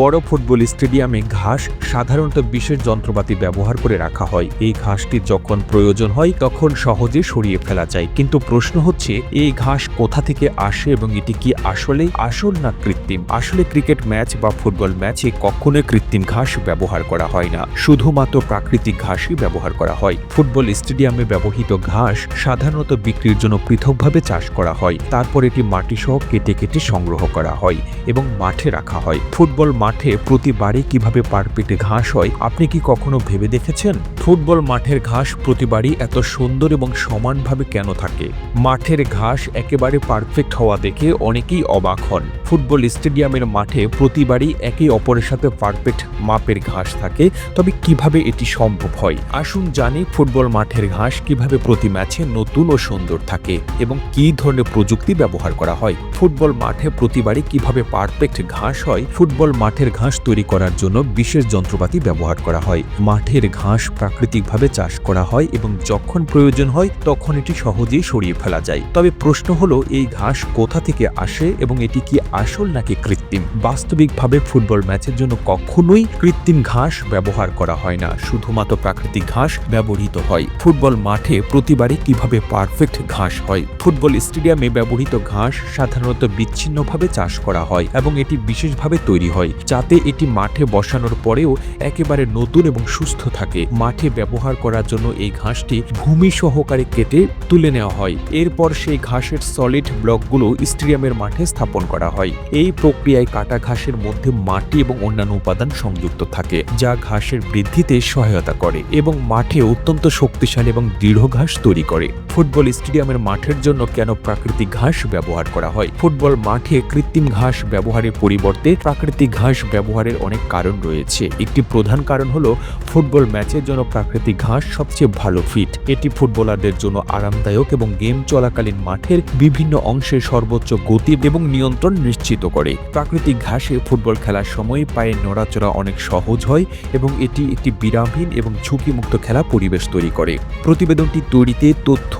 বড় ফুটবল স্টেডিয়ামে ঘাস সাধারণত বিশেষ যন্ত্রপাতি ব্যবহার করে রাখা হয়। এই ঘাসটি যখন প্রয়োজন হয়, তখন সহজে সরিয়ে ফেলা যায়। কিন্তু প্রশ্ন হচ্ছে, এই ঘাস কোথা থেকে আসে এবং এটি কি আসলে আসল না কৃত্রিম? আসলে ক্রিকেট ম্যাচ বা ফুটবল ম্যাচে কখনোই কৃত্রিম ঘাস ব্যবহার করা হয় না। শুধুমাত্র প্রাকৃতিক ঘাসই ব্যবহার করা হয়। ফুটবল স্টেডিয়ামে ব্যবহৃত ঘাস সাধারণত বিক্রির জন্য পৃথকভাবে চাষ করা হয়। তারপর এটি মাটি সহ কেটে কেটে সংগ্রহ করা হয় এবং মাঠে রাখা হয়। ফুটবল মাঠে প্রতিবারই কীভাবে পারপিটে ঘাস হয়, আপনি কি কখনো ভেবে দেখেছেন? ফুটবল মাঠের ঘাস প্রতিবারই এত সুন্দর এবং সমানভাবে কেন থাকে? মাঠের ঘাস একেবারে পারফেক্ট হওয়া দেখে অনেকেই অবাক হন। ফুটবল স্টেডিয়ামের মাঠে প্রতিবারই একে অপরের সাথে পারফেক্ট মাপের ঘাস থাকে। তবে কীভাবে এটি সম্ভব হয়? আসুন জানি ফুটবল মাঠের ঘাস কীভাবে প্রতি ম্যাচে নতুন ও সুন্দর থাকে এবং কী ধরনের প্রযুক্তি ব্যবহার করা হয়? ফুটবল মাঠে প্রতিবারই কীভাবে পারফেক্ট ঘাস হয়? ফুটবল মাঠের ঘাস তৈরি করার জন্য বিশেষ যন্ত্রপাতি ব্যবহার করা হয়। মাঠের ঘাস প্রাকৃতিকভাবে চাষ করা হয় এবং যখন প্রয়োজন হয়, তখন এটি সহজেই সরিয়ে ফেলা যায়। তবে প্রশ্ন হলো, এই ঘাস কোথা থেকে আসে এবং এটি কি আসল নাকি কৃত্রিম? বাস্তবিকভাবে ফুটবল ম্যাচের জন্য কখনোই কৃত্রিম ঘাস ব্যবহার করা হয় না। শুধুমাত্র প্রাকৃতিক ঘাস ব্যবহৃত হয়। ফুটবল মাঠে প্রতিবারই কীভাবে পারফেক্ট ঘাস হয়? ফুটবল স্টেডিয়ামে ব্যবহৃত ঘাস সাধারণত বিচ্ছিন্নভাবে চাষ করা হয় এবং এটি বিশেষভাবে তৈরি হয়, যাতে এটি মাঠে বসানোর পরেও একেবারে নতুন এবং সুস্থ থাকে। মাঠে ব্যবহার করার জন্য এই ঘাসটি ভূমি সহকারে কেটে তুলে নেওয়া হয়। এরপর সেই ঘাসের সলিড ব্লকগুলো স্টেডিয়ামের মাঠে স্থাপন করা হয়। এই প্রক্রিয়ায় কাটা ঘাসের মধ্যে মাটি এবং অন্যান্য উপাদান সংযুক্ত থাকে, যা ঘাসের বৃদ্ধিতে সহায়তা করে এবং মাঠে অত্যন্ত শক্তিশালী এবং দৃঢ় ঘাস তৈরি করে। ফুটবল স্টেডিয়ামের মাঠের জন্য কেন প্রাকৃতিক ঘাস ব্যবহার করা হয়? ফুটবল মাঠে কৃত্রিম ঘাস ব্যবহারের পরিবর্তে প্রাকৃতিক ঘাস ব্যবহারের অনেক কারণ রয়েছে। একটি প্রধান কারণ হলো ফুটবল ম্যাচের জন্য প্রাকৃতিক ঘাস সবচেয়ে ভালো ফিট। এটি ফুটবলারদের জন্য আরামদায়ক এবং গেম চলাকালীন মাঠের বিভিন্ন অংশে সর্বোচ্চ গতি এবং নিয়ন্ত্রণ নিশ্চিত করে। প্রাকৃতিক ঘাসে ফুটবল খেলার সময় পায়ে নড়াচড়া অনেক সহজ হয় এবং এটি একটি বিরামহীন এবং ঝুঁকিমুক্ত খেলা পরিবেশ তৈরি করে। প্রতিবেদনটি তৈরিতে তথ্য